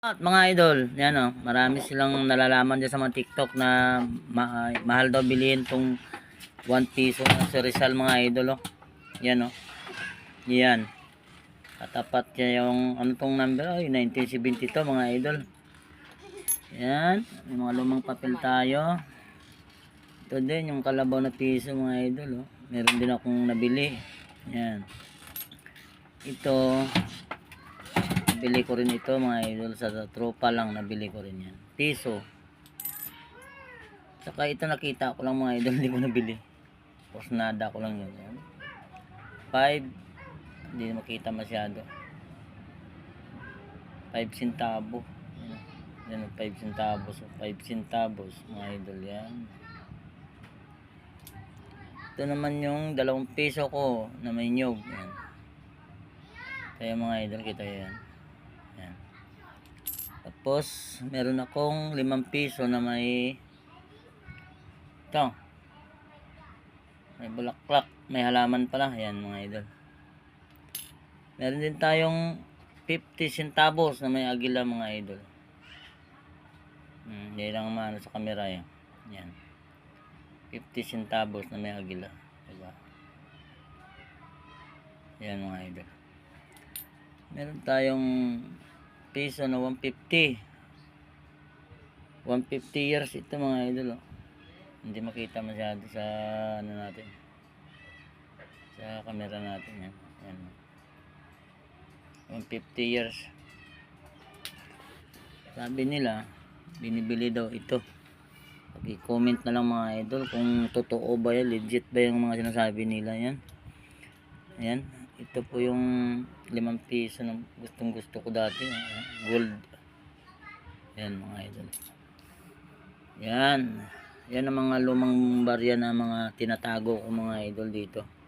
At mga idol, yan o, marami silang nalalaman dyan sa mga TikTok na ma- mahal daw bilhin tong 1 piso na si Rizal mga idol o. Yan o. Yan. Katapat niya yung ano tong number ay 1972 mga idol. Yan, may mga lumang papel tayo. Ito din yung kalabaw na piso mga idol o. Meron din akong nabili. Yan. Ito, Nabili ko rin ito mga idol sa tropa lang nabili ko rin yan. Piso. Saka ito nakita ko lang mga idol hindi ko nabili. Posnada ko lang yun. yan. Five. Hindi na makita masyado. Five centavo. Yan. Yan five centavos. Five centavos mga idol yan. Ito naman yung dalawang piso ko na may nyog. Yan. Kaya mga idol kita yan. Yan. Tapos, meron akong limang piso na may ito. May bulaklak. May halaman pala. Yan mga idol. Meron din tayong 50 centavos na may agila mga idol. Hmm, hindi lang maano sa camera yan. Yan. 50 centavos na may agila. Diba? Yan mga idol meron tayong piso na 150 150 years ito mga idol oh. hindi makita masyado sa ano natin. Sa camera natin yan, yan. 150 years. Sabi nila binibili daw ito. I-comment na lang mga idol kung totoo ba yan legit ba yung mga sinasabi nila yan. Ayan ito po yung limang piso na gustong gusto ko dati ah, gold. Yan mga idol. Yan. Yan ang mga lumang barya na mga tinatago ko mga idol dito